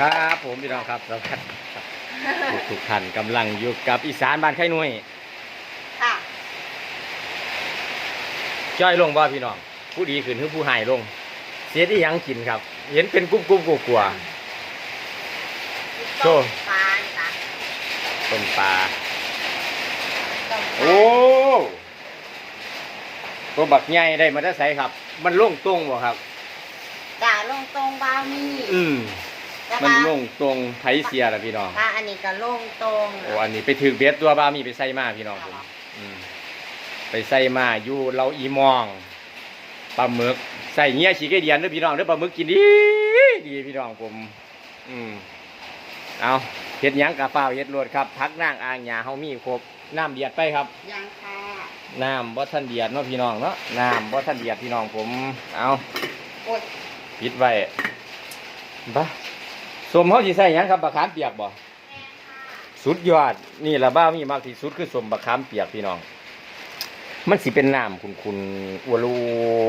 ครับผมพี่น้องครับสวัสดีครับทุกทุกท่านกำลังอยู่กับอีสานบ้านไข่หนุ่ยค่ะจ้อยลงบ่พี่น้อง ผู้ดีขึ้นคือผู้หายลง เสียที่ยังกินครับ เห็นเป็นกุ้มกุ้มกลัวกลัวโจ้ปลาจ้ะๆต้มปลาต้มปลาโอ้ตัวบักใหญ่ได้มาได้ใส่ครับ มันโล่งตรงบ่ครับจ้าลงตรงบามีอืมแต่ มันว่าโล่งตรงไผเสียละพี่น้องปลาอันนี้ก็ลงตรงโอ้อันนี้ไปถือเบ็ดตัวบามีไปใส่มาพี่น้องผมอืมไปใส่มาอยู่เราอีมองปลาหมึกใส่เงี้ยฉีกไอเดียนเด้อพี่น้องเด้อปลาหมึกกินดีดีพี่น้องผม อืมเอาเฮ็ดหยังกะเปล่าเฮ็ดรวดครับพักนั่งอ่างหญ้าเฮามีครบน้ำเดียดไปครับยังค่ะน้ำบ่ทันเดียดเนาะพี่น้องเนาะน้ำบ่ทันเดียดพี่น้องผม เอาโอ้ยปิดไว้บะ สมเฮาสิใส่หยังครับบักขามเปียกบ่สุดยอดนี่ละบ้ามีมากที่สุดคือสมบักขามเปียกพี่น้อง มันสิเป็นน้ำคุณคุณอัวรั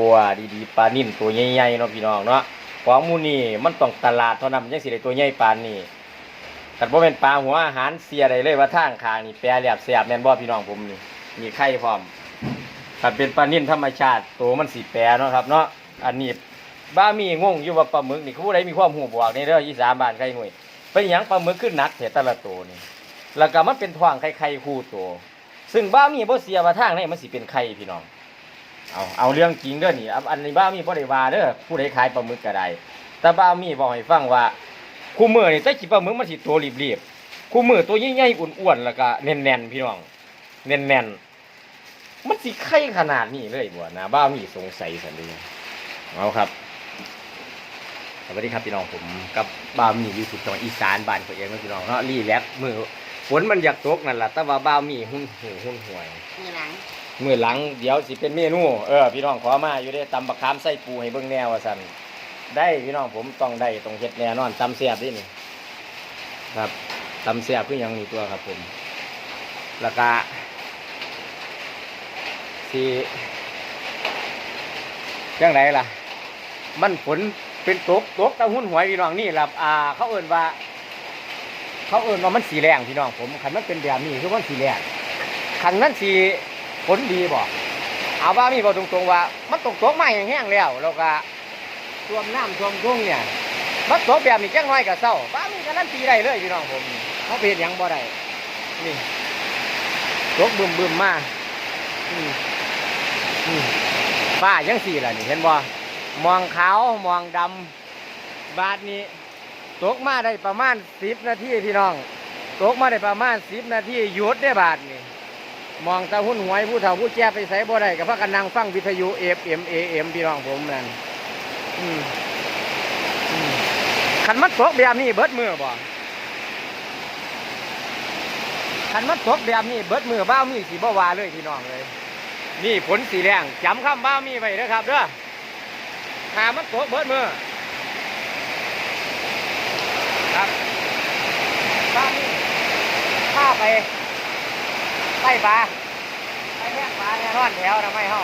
วดีๆปลานิ่นตัวใหญ่ๆเนาะพี่น้องเนาะของมูนี่มันต้องตลาดเท่านั้นมันยังสิได้ตัวใหญ่ปานนี้แต่บ่เป็นปลาหัวอาหารเสียได้เลยว่าทางคางนี่แปรแหลบแสบแม่นบ่พี่น้องผมนี่มีไข่พร้อมถ้าเป็นปลานิ่นธรรมชาติตัวมันสิแปรเนาะครับเนาะอันนี้ บ้ามีงงอยู่ว่าปลาหมึกนี่ผู้ใดมีความหูบอกในเรื่องอีสานบ้านไข่หน่วยเป็นหยังปลาหมึกขึ้นนักเถแต่ละตัวนี่แล้วก็มันเป็นทวางไข่ไข่คู่ตัวซึ่งบ้ามีบ่เสียว่าทางไหนมันสิเป็นไข่พี่น้อง เอาเอาเรื่องจริงเด้อนี่อันนี้บ้ามีบ่ได้ว่าเด้อผู้ใดขายปลาหมึกก็ได้แต่บ้ามีบอกให้ฟังว่าคู่มือนี่แต่กินปลาหมึกมันสิตัวรีบๆคู่มือตัวใหญ่ๆอ้วนๆแล้วก็แน่นๆพี่น้องแน่นๆมันสิไข่ขนาดนี้เลยบ่นะบ้ามีสงสัยสันเดีเอาครับ สวัสดีครับพี่น้องผมกับบ้ามีอยู่สุดจังหวัดอีสานบ้านตัวเองเนาะพี่น้องเนาะรีแลกซ์มือฝนมันอยากตกนั่นแหละแต่ว่าบ้ามีหุ่นหูหุ่นห่วยมีหลังมือหลังเดี๋ยวสิเป็นเมนูเออพี่น้องขอมาอยู่ได้ตำบักขามใส่ปูให้เบิ่งแนวว่าซั่นได้พี่น้องผมต้องได้ต้องเฮ็ดแน่นอนตำเสียบนี่นี่ครับตำเสียบคือหยังนี่ตัวครับผมแล้วก็สิจังไดล่ะ มันฝน เป็นตกตกตะหุ่นหวยพี่น้องนี่ล่ะอ่า เขาเอิ่นว่า เขาเอิ่นว่ามันสีแรงพี่น้องผมคันมันเป็นแบบนี้คือมันสีแรงคันนั้นสีผลดีบ่เอาว่ามีบอกตรงๆว่า มันตกตกมาแห้งแล้วแล้วก็ท่วมน้ำท่วมทุ่งเนี่ยมันตกแบบนี้แจ้งน้อยกับเศร้าบ้ามีการันตีได้เลยพี่น้องผมเขาเพียนยังบ่ได้นี่ตกบึมบึมมาอืมอืมฟ้ายังสี่ล่ะนี่เห็นบ่ มองขาวมองดำบาดนี้ ตกมาได้ประมาณสิบนาทีพี่น้อง ตกมาได้ประมาณสิบนาทีหยุดได้บาทนี่มองตาหุ้นหวยผู้เฒ่าผู้แก่ไปใส่บ่ได้กับพากันนั่งฟังวิทยุเอฟเอ็มเอเอ็มพี่น้องผมนั่นขันมันตกแบบนี้เบิดมือบ่ขันมันตกแบบนี้เบิดมือบ้ามีสีบ่วาเลยพี่น้องเลย นี่ผลสีแรงจำคำบ้ามีไว้เด้อครับเด้อ ถ้ามันตกเบิดมือครับบ้านนี่ข้าไปไล่ปลาไปแม่ปลาเนี่ยนอนแถวทำไมเฮา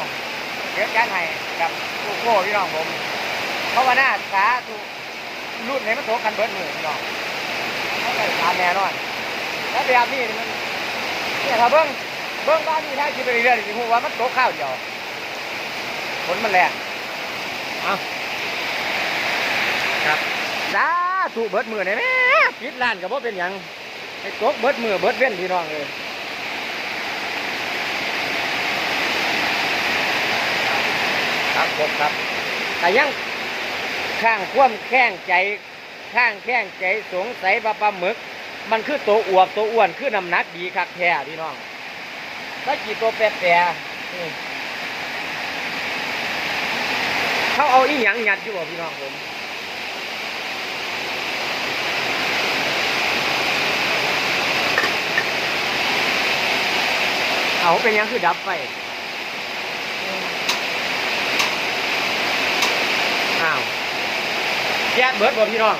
เก็บยันให้กับลูกโม่พี่น้องผมเพราะว่าหน้าสาธุรุ่นไหนมันโตกันเบิดมือพี่น้องเขาไปปลาแน่นอน แล้วแบบนี้นี่มันเนี่ยถ้าเบิ้งเบิ้งบ้านนี่ถ้าคิดไปเรื่อยๆสิฮู้ว่ามันโตข้าวเดียวผลมันแรง เอาครับสาธุเบิดมือได้แหม่ปิดร้านก็บ่เป็นหยังไอ้ตกเบิดมือเบิดเว้นพี่น้องเลยครับผมครับแต่ยังข้างความแข้งใจข้างแข้งใจสงสัยว่าปลาหมึก มันคือตัวอวบตัวอ้วนคือน้ำหนักดีคักแท้พี่น้องถ้ากี่ตัวแปรแปรนี่ เขาเอาอีหยังยัดอยู่บ่พี่น้องผมเอาเป็นหยังคือดับไฟอ้าวแก๊สเบิดบ่พี่น้อง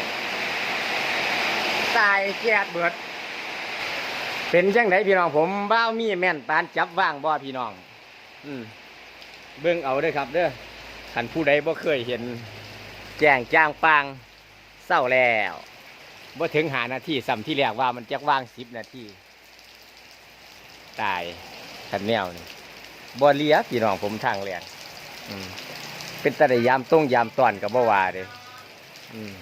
ตายแก๊สเบิดเป็นจังไดพี่น้องผมบ้าวมีแม่นปานจับว่างบ่พี่น้อง อืมเบิ่งเอาเด้อครับเด้อ คันผู้ใดบ่เคยเห็น แจ้งจ้างปางเศร้าแล้วบ่ถึงหานาทีซ้ำที่แรกว่ามันจะว่างสิบนาทีตายคันแนวนี่บ่เลียพี่น้องผมทางแรงอืมเป็นตะไดยามต้งยามตอนกับบ่ว่าเด้อืม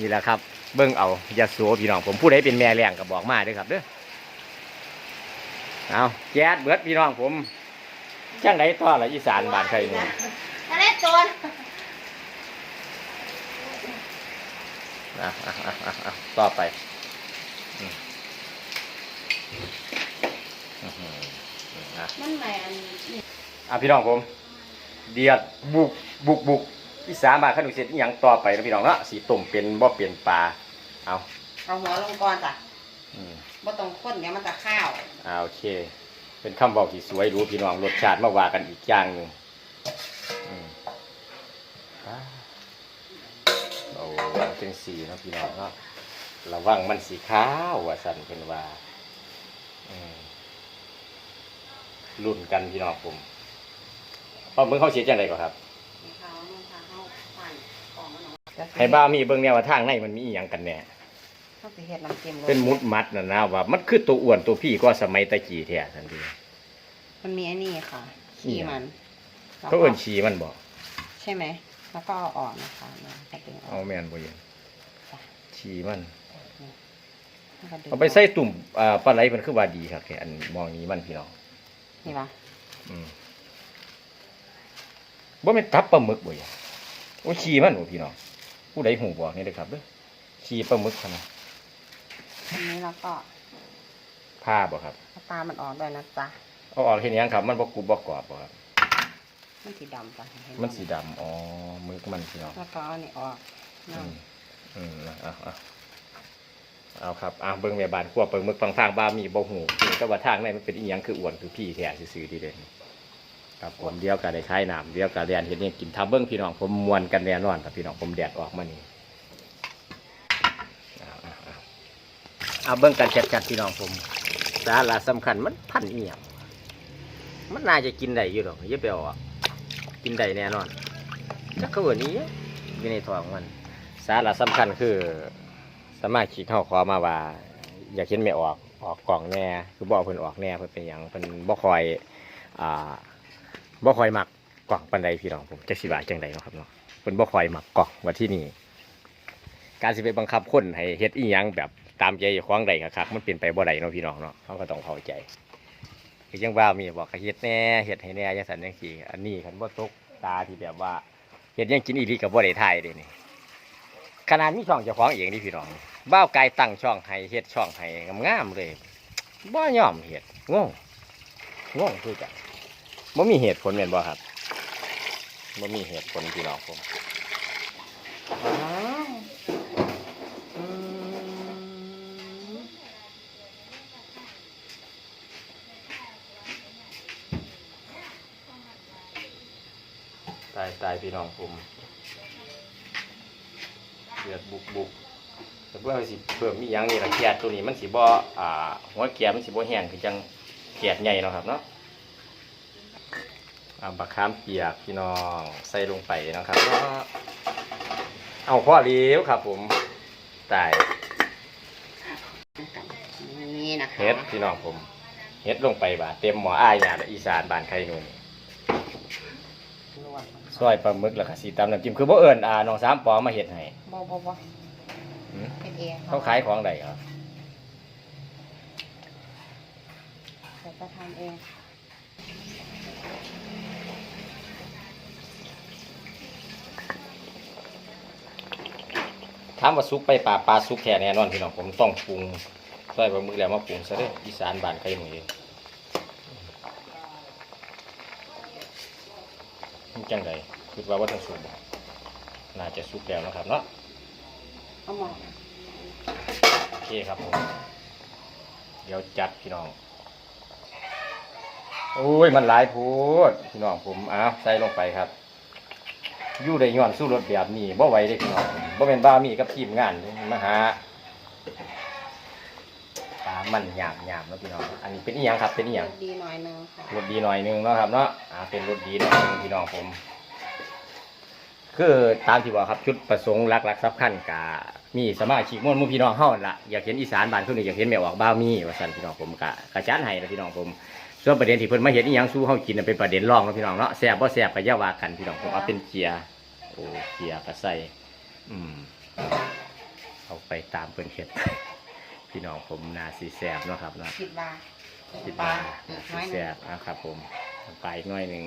นี่แหละครับ เบิ่งเอาอย่าสัวพี่น้องผมผู้ใดเป็นแม่แรงก็บอกมาเด้อครับเด้อเอาแก๊สเบิดพี่น้องผมจังไดต่อละอีสานบ้านใครเนี่ทะเลโจรอะอะอะอะอะต่อไปอืมอื้อหืออะมันแหมนนี่อะพี่น้องผม เดียดบุกบุกบุกอีสานบ้านขนุนเสร็จอหย่างต่อไปนะพี่น้องเนาะสีต้มเป็นบ่เปลี่ยนปลาเอาเอาหัวลงก่อนจ้ะอืมบ่ต้องข้นเดี๋ยวมันจะข้าวอ่าโอเค เป็นคำบอกที่สวยหรู้พี่น้องรสชาติมาว่ากันอีกอย่างหนึ่งอืม อ่าโอ้เป็นสีเนาะพี่น้องเนาะระวังมันสีขาวว่าสันเป็นว่าอืมรุ่นกันพี่น้องผมพอเบิ่งเขาเสียจังไดก่อนครับข้าวมันข้าวข้าวปั่นของมันเนาะให้บ้ามีเบิ่งแนวว่าทางในมันมีอหย่างกันแน่ข้าวสิเฮ็ดน้ำเค็มรสเป็นมุดมัดนะนะว่ามันคือตัวอ้วนตัวพี่ก็สมัยตะกี้แท้ทันทีมันมีไอ้นี่ค่ะ ขี้มันแล้วเขาเอิ้นชีมันบอกใช่ไหม แล้วก็เอาออกนะคะเนี่ยกระดึงอเอาอกแม่นบ่เย็นชีมัน แล้วก็ดึงเอาไปใส่ตุ่มอ่าปลาไหลมันคือว่าดีครับแค่อันมองนี้มันพี่น้องนี่ปะอืมบ่แม่นทับปลาหมึกบ่เย็นโอ้ชีมันโอ้พี่น้องผู้ใดหูบอกนี่เด้อครับเด้อชีปลาหมึกคั่นนะอันนี้แล้วก็ผ้าบ่ครับ เอาตามันออกด้วยนะจ๊ะเอาออกเฮ็ดหยังครับ มันบ่กรุบบ่กรอบบ่ครับ มันสีดำจ้ะเห็ไหมันสีดำอ๋อหมึกมันพี่น้องแล้วก็เอานี่ออกอืนั่นมอืมเอาเอาเอาครับอะเบิ่งแม่บ้านขั้วเปิงมึกฟังทางบ้ามีบ่หูแต่ว่าทางในมันเป็นอีหยังคืออ้วนคือพี่แท้ซื่อๆดีเด่นครับผมเดียวกันได้คล้ายน้ำเดียวกันเรียนเห็นเนี่ยกินทาเบิ่งพี่น้องผมมวนกันแน่นอนครับพี่น้องผมแดดออกมานี่เอาเอาเอาเอาเบิ่งกันชัดๆพี่น้องผมสาระสำคัญมันพันอีหยังมันน่าจะกินได้อยู่หรอกอย่าไปเอาอะกิ กินได้แน่นอนจักเขาเอนนี้อยู่ในท้องมัน สาระสำคัญคือสามาชิกเข้าขอมาว่า อยากเห็นไม่ออกออกกล่องแน่ คือบอกเพิ่นออกแน่เพิ่นเป็นหยังเพิ่นบ่คอยอ่าบ่คอยมักกล่องปันใดพี่น้องผมจักสิบาจังใดเนาะครับเนาะเพิ่นบ่คอยมักกล่องว่าที่นี่ การสิไปบังคับคนให้เฮ็ดอีหยังแบบตามใจเจ้าของใดก็คักมันเป็นไปบ่ได้เนาะพี่น้องเนาะเขาก็ต้องเข้าใจ คือจังว่ามีบอกให้เฮ็ดแน่เฮ็ดให้แน่จังซั่นจังซี่อันนี้คันบ่ตกตาที่แบบว่าเฮ็ดยังกินอีหลีก็บ่ได้ทายเด้นี่ขนาดมีช่องเจ้าของเองนี่พี่น้องบ้าวไกลตั้งช่องให้เฮ็ดช่องให้งามๆเลยบ่ยอมเฮ็ดงงงงคือกันบ่มีเหตุผลแม่นบ่ครับบ่มีเหตุผลพี่น้องผมอืมตายตายพี่ น้องผมเดือดบุกบุกแต่เพื่อสิเพิ่มมีหยังนี่ละเกียดตัวนี้มันสิบ่อ่าหัวเกียดมันสิบ่แห้งคือจังเกียดใหญ่เนาะครับเนาะเอาบักขามเปียกพี่น้องใส่ลงไปเนาะครับเนาะเอาพ่อเลี้ยวครับ ผมตายนี่นะคะเฮ็ดพี่น้องผมเฮ็ดลงไปบาดเต็มหมออ้ายหยาดอีสานบ้านไข่นุ่นลวก ซอยปลาหมึกแล้วก็สีตำน้ำจิ้มคือบ่เอิ้นอ่าน้องสามปอมาเฮ็ดให้บ่บ่บ่หืมเป็นเองเขาขายของใดครับเดี๋ยวจะทำเองถามว่าซุกไปปลาปลาซุกแค่แน่นอนพี่น้องผมต้องปรุงซอยปลาหมึกแล้วมาปรุงซะเด้ออีสานบ้านไข่หนุ่ยนี่ จังไดคิดว่าว่าต้องสุกบ่น่าจะสุกแล้วนะครับเนาะเอาหมอโอเคครับผมเดี๋ยวจัดพี่น้องโอ้ยมันหลายโพูดพี่น้องผมอ้าวใส่ลงไปครับอยู่ได้ย้อนสู้รถแบบนี้บ่ไหวเด้อพี่น้องบ่เป็นบ้ามีกับทีมงานเด้มาหาปลา มันหยาบหยาบแล้วพี่น้อง อันนี้เป็นอีหยังครับ เป็นอีหยังดีหน่อยนึงค่ะรสดีหน่อยหนึงเนาะครับเนาะ อ่า เป็นรสดีหน่อยหนึงพี่น้องผม คือตามที่บอกครับชุดประสงค์หลักๆสำคัญกะมีสมาชิกมวลหมู่พี่น้องเฮานั่นล่ะอยากเห็นอีสานบ้านเพิ่นอยากเห็นแม่ออกบ้าวมีว่าซั่นพี่น้องผมก็กระจัดให้นะพี่น้องผมส่วนประเด็นที่เพิ่นมาเห็นอีหยังสู้เฮากินน่ะเป็นประเด็นรองนะพี่น้องเนาะแซ่บบ่แซ่บก็อย่าว่ากันพี่น้องผมเอาเป็นเกียร์โอ้เกียร์ก็ใส่อืมเอาไปตามเพิ่นเฮ็ด พี่น้องผมน่าสิแซ่บเนาะครับเนาะคิดว่าคิดปลาว่าอีกสิน้อยหนึแซ่งบนะครับผมไปอีกหน่อยหนึง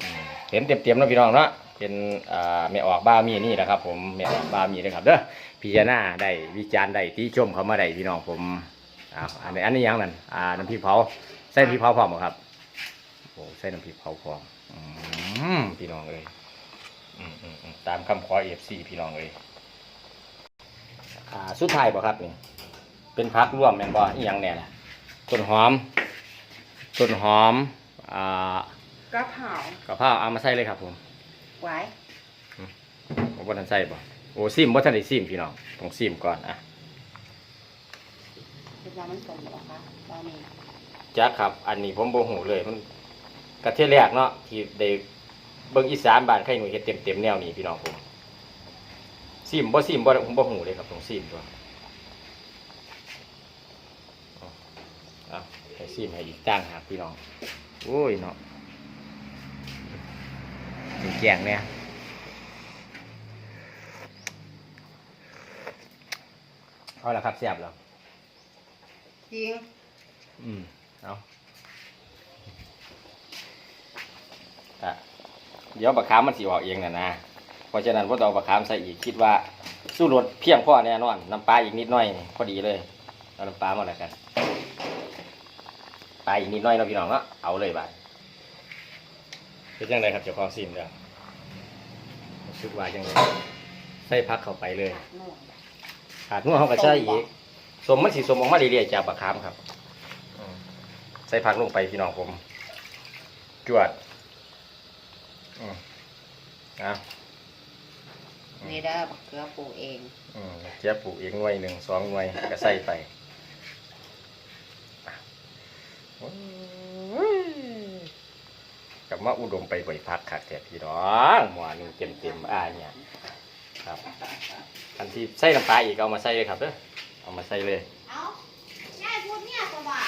อืมเห็นเต็มๆเนาะพี่น้องเนาะเป็นอ่าแม่ออกบ้ามีนี่แหละครับ ผมแม่ออกบ้ามีนะครับเด้อพิจารณาได้วิจารณ์ได้ติชมเขามาได้พี่น้องผมอ้าวอันนี้อันนี้ยังนั่นอ่าน้ำพริกเผาใส่น้ำพริกเผาพร้อมบ่ครับโอ้ใส่น้ำพริกเผาพร้อมอืมพี่น้องเอ้ยอืมอืมอืมตามคำขอเอฟซีพี่น้องเอ้ยอ่าสุดท้ายบ่ครับนี่ เป็นพักร่วมแม่นบ่อีหยังแน่ล่ะต้นหอมต้นหอมอ่ากระเพรากะเพราเอามาใส่เลยครับผมไว้ผมบ่ทันใส่บ่โอ้ซิมบ่ทันได้ซิมพี่น้องต้องซิมก่อนอะคิดว่ามันสมหรอคะตอนนี้จักครับ อันนี้ผมบ่ฮู้เลยมันกะเทยแรกเนาะที่ได้เบิ่งอีสานบ้านไข่หนุ่ยเฮ็ดเต็มๆแนวนี้พี่น้องผมซิมบ่ซิมบ่ผมบ่ฮู้เลยครับต้องซิมตัวเอาเอาให้ ซิมให้อีกต่างหากพี่น้อง โอ้ยเนาะแกงเนี่ยเอาละครับแซ่บแล้วจริง อืม เอาอะเดี๋ยวบักขามมันสิออกเองน่ะนะ เพราะฉะนั้นว่าต้องเอาบักขามใส่อีกคิดว่า สู้รสเพียงพอแน่นอน น้ำปลาอีกนิดหน่อยนี่พอดีเลย เอาน้ำปลามาแล้วกัน ปลาอีกนิดหน่อยเนาะพี่น้องเนาะเอาเลยบาดเป็นยังไงครับเจ้าของซิมเด้อรู้สึกว่าจังไงใส่พักเข้าไปเลยหน่วงขาดนัวเขาก็ใส่อีกสมมันสีสมออกมาเรื่อยๆจากบะขามครับอืมใส่ผักลงไปพี่น้องผม จวดอืมเอะนี่ได้บักเกลือปลูกเอง อืมเจี๊ยบปลูกเองหน่วยหนึ่งสองหน่วยก็ใส่ไปโอ้ย กลับมาอุดมไปบ่อยพักขัดแต่พี่น้องหมอหนึ่งเต็มเต็มๆอ่าเนี่ยครับอันที่ใส่น้ำปลาอีกเอามาใส่เลยครับเด้อเอามาใส่เลยเอาแม่พูดเนี่ยสว่า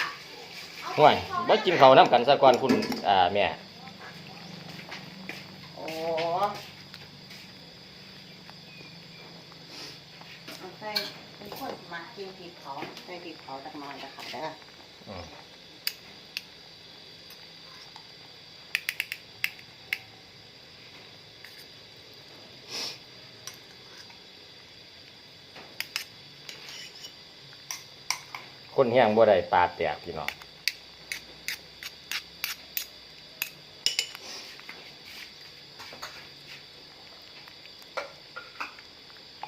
ห่วยบ่กินข้าวน้ำกันซะก่อนคุณอ่าแม่โอ้เอาใส่เป็นคนมากินพริกเขาใส่พริกเขาจักหน่อยนะคะเด้ออื คนแห้งบ่ได้ปลาแตกพี่น้อง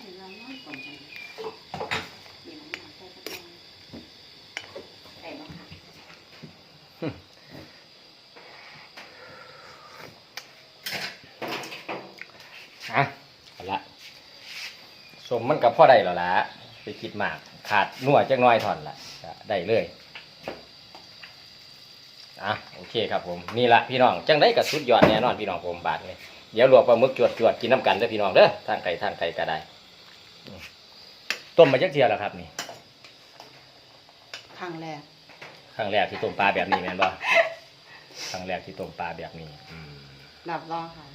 เดี๋ยวเราน้อยก่อนกันเดี๋ยวน้ำใส่สักหน่อยใส่บ้างค่ะอะเอาละสมมันกับพ่อได้แล้วล่ะไปคิดมาก ขาดนัวจักหน้อยถอนละ ก็ได้เลยอะโอเคครับผมนี่ละพี่น้องจังได้กับสุดยอดแน่นอนพี่น้องผมบาทเลยเดี๋ยวลวกปลาหมึกจวดจวดๆกินน้ำกันเด้อพี่น้องเด้อทางไก่ทางไก่ก็ได้อืมต้มมาจักเทียแล้วครับนี่ครั้งแรกครั้งแรกที่ต้มปลาแบบนี้แม่นบ่ครั้งแรกที่ต้มปลาแบบนี้อืมรับรองค่ะ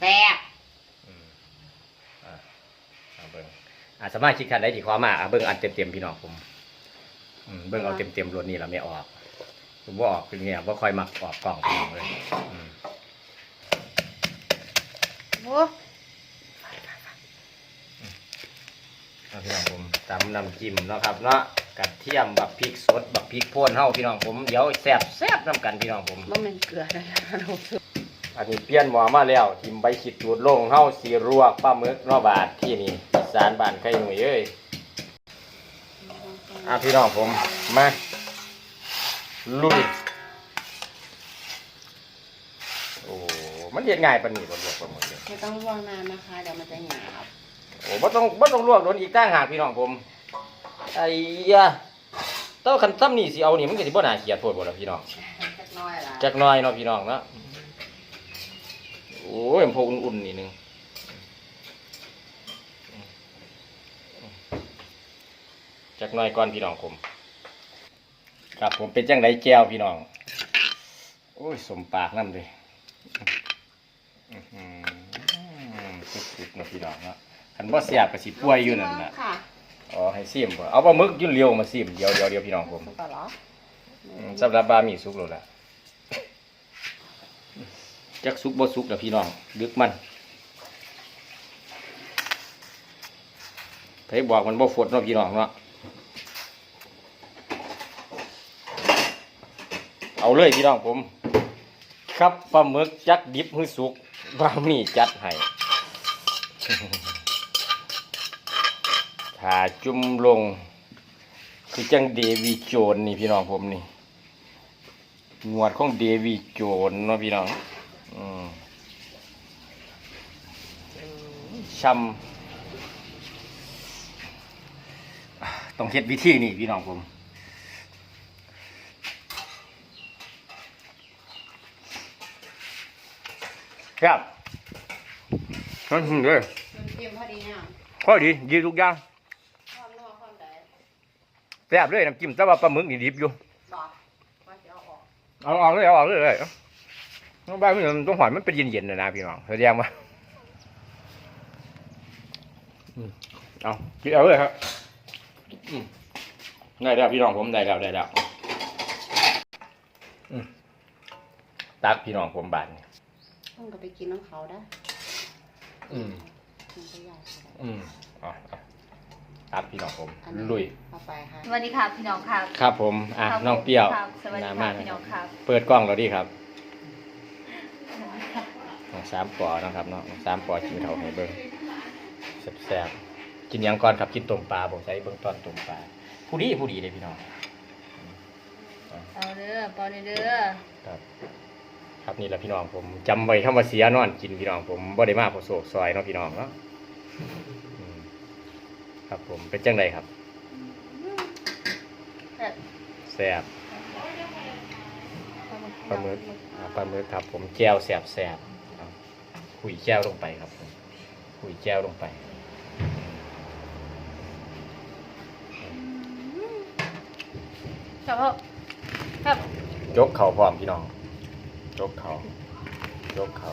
แซ่บอืมอะเอาเบิ่งอะสามารถคิดคันได้ที่ขอมาอะเบิ่งอันเต็มๆพี่น้องผมอืม เบิ่งเอาเต็มๆรถนี่เราไม่ออกผมว่าออกเป็นเงี้ยว่าคอยมักออกกล่องพี่น้องเลยอืมโอ้เอาพี่น้องผมตำน้ำจิ้มเนาะครับเนาะกระเทียมบักพริกสดบักพริกโพ่นเฮาพี่น้องผมเดี๋ยวแซ่บแซ่บน้ำกันพี่น้องผมบ่แม่นเกลือได้เราซื้ออันนี้เปลี่ยนหมอมาแล้วทิมใบขิดจูดลงเฮาสีรวกปลาหมึกเนอบาทที่นี่อีสานบ้านไข่หนุ่ยเอ้ย อะพี่น้องผมมาลุยโอ้มันเฮ็ดง่ายปานนี้บ่ลวกปลาหมึกเนี่ยไม่ต้องลวกนานนะคะ เดี๋ยวมันจะหยาบโอ้บ่ต้องบ่ต้องลวกโดนอีกต่างหากพี่น้องผมไอ้ยะแต้าคันซ้ำนี่สิเอานี่มันก็สิบ่น่าเกลียดโพดบ่ล่ะพี่น้องจักหน้อยล่ะจักหน้อยเนาะพี่น้องเนาะโอ้ยมันพออุ่นๆนิดนึง จักหน่อยก่อนพี่น้องผมครับผมเป็นจังไดแก้วพี่น้อง โอ้ยสมปากนั่นเลยอื้อหือสุดๆเนาะพี่น้องเนาะคันบ่เสียบก็สิป่วยอยู่นั่นน่ะค่ะอ๋อให้ซิมบ่เอาปลาหมึกยุ่นเลียวมาซิมเดี๋ยวเดี๋ยวเดี๋ยวพี่น้องผมสุกแล้วเหรออืมสำหรับบาหมี่สุกแล้วล่ะจักสุกบ่สุกเด้อพี่น้องดึกมันไผบอกมันบ่ฟดเนาะพี่น้องเนาะ เอาเลยพี่น้องผม ครับปลาหมึกจักดิบหรือสุกบาหมี่จัดให้ถ้าจุ่มลง คือจังเดวีโจนนี่พี่น้องผมนี่หนวดของเดวีโจนเนาะพี่น้องอช้ำต้องเฮ็ดวิธีนี่พี่น้องผม ครับนั่นเลยมันเตรียมพอดีเนี่ยพอดีดีทุกอย่างความนัวความใดแซ่บเลยน้ำจิ้มแต่ว่าปลาหมึกนี่ดิบอยู่ บอกว่าจะเอาออกเอาออกเลยเอาออกเลยเลยน้องบ้านมันต้องหอยมันเป็นเย็นๆเลยนะพี่น้องแสดงว่าอืมเอากินเอาเลยครับอืมได้แล้วพี่น้องผมได้แล้วได้แล้วอืมตักพี่น้องผมบาทนี่ ต้องก็ไปกินน้ำเขาได้อืมมันก็ยากเขาได้อืมเอาเอาตักพี่น้องผม อันนี้ลุย เอาไปค่ะ สวัสดีค่ะพี่น้องครับครับผม อะ ครับน้องเปรี้ยวครับสวัสดีน้ำค่ะมาพี่น้องครับเปิดกล้องเราดีครับน้องสามปอนะครับเนาะน้องสามปอกินเขาวให้เบิ้งแซ่บๆกินหยังก่อนครับ กินต้มปลาผมใช้เบิ้งตอนต้มปลา ผู้ดีผู้ดีเลยพี่น้องเอาเด้อปอนเด้อครับ ครับนี่แหละพี่น้องผมจำไว้คำว่าเสียนอนกินพี่น้องผมบ่ได้มาโพโศกซอยเนาะพี่น้องเนาะอืมครับผมเป็นจังไดครับแบบแซ่บปลาหมึกอ่าปลาหมึกครับ ผมแก้วแสบแสบเอาคุยแก้วลงไปครับผมคุยแก้วลงไปครับพ่อครับยกเข่าพร้อมพี่น้อง ยกเข่ายกเข่า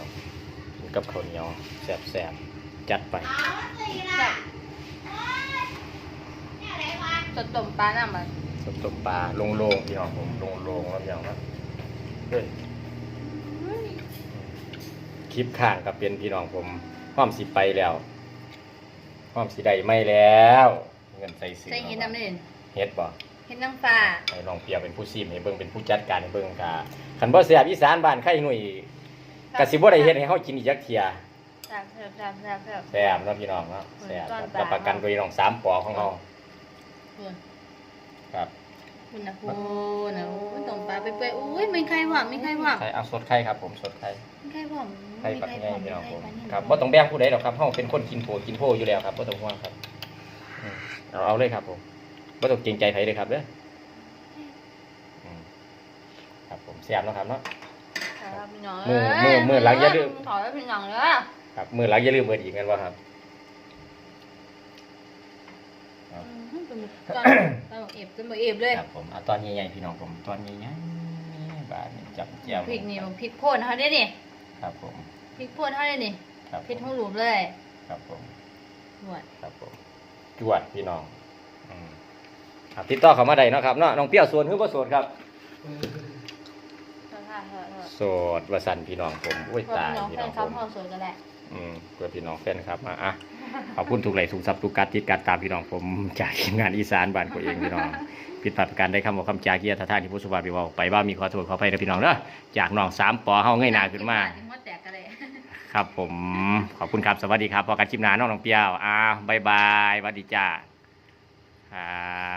กินกับข้าวเหนียวแสบแสบจัดไปแบบสดต้มปลาหน้ามันสดต้มปลาลงโลงพี่น้องผมลงโลงแล้วพี่น้องครับเฮ้ยคลิปข้างกับเป็นพี่น้องผมพร้อมสิไปแล้วพร้อมสิได้ไม่แล้ว เงินใส่สินใส่เห็ดน้ำเด่นเฮ็ดบ่ เห็ดน้ำปลาให้น้องเปียเป็นผู้ซีมให้เบิ่งเป็นผู้จัดการให้เบิ่งกะคันบ่แซ่บอีสานบ้านใครหนุ่ยก็สิบ่ได้เฮ็ดให้เฮากินอีกจักเที่ยแซ่บแซ่บแซ่บแซ่บแซ่บแซ่บเนาะพี่น้องเนาะแซ่บต้นรับปลาประกันโดยน้องสามปอของเฮาคุณครับคุณนะคุณนะโอ้ยต้มปลาเปื่อยๆอุ้ยไม่ใครหว่างไม่ใครหว่างไข่เอาสดไข่ครับผมสดไข่ไม่ใครหว่างไข่ปักไม่ใหญ่ใครพี่น้องผมหว่างครับบ่ต้องแบ่งผู้ใดดอกครับเฮาเป็นคนกินโผกินโพอยู่แล้วครับบ่ต้องห่วงครับอืมเอาเอาเลยครับผม บ่ต้องเกรงใจไผเลยครับเด้ออืมครับผมแซ่บเนาะครับเนาะ ครับพี่น้องมือมือมือหลังอย่าลืม ขอให้พี่น้องเด้อครับมื้อหลังอย่าลืมเบิดอีกแม่นบ่ครับครับ อืมเป็นตอนตอนเอฟเป็นแบบเอฟเลยครับผมเอาตอนใหญ่ๆพี่น้องผมตอนใหญ่ๆบาดนี่จับแก้วพริกนี่พริกโคนเขาได้นี่ครับผมพริกโคนเขาได้นี่ครับพริกผทั้มงหลุมเลยครับผม หนวดครับผมจวดพี่น้องอืม ครับติดต่อเข้ามาได้เนาะครับเนาะน้องเปรี้ยวสวนหรือบ่สวนครับเท่าท่าเท่าเท่าโสดวสันพี่น้องผมอุ้ยเพื่อตายพี่น้องพี่แฟน้อนงผมคลับพ่อสวยกันแหละ อืมเพื่อพี่น้องแฟนครับมาอะ ขอบคุณทุกไหลค์ทุกซับทุกการติดการตามพี่น้องผม จากทีมงานอีสานบ้านตัวเองพี่น้อง ผิดพลาดประการได้คำบอกคำจาเกียรติท่าที่ผู้สุภาพไปเว่าไปว่ามีขอโทษขออภัยนะพี่น้องเด้อจากน้องสามปอเฮาง่ายหนาขึ้นมาถึงว่าแตกกันเลย ครับผม ขอบคุณครับ สวัสดีครับพอกันชิมนาน้องน้องเปรี้ยวอ้าวบายบายสวัสดีจ้าครับ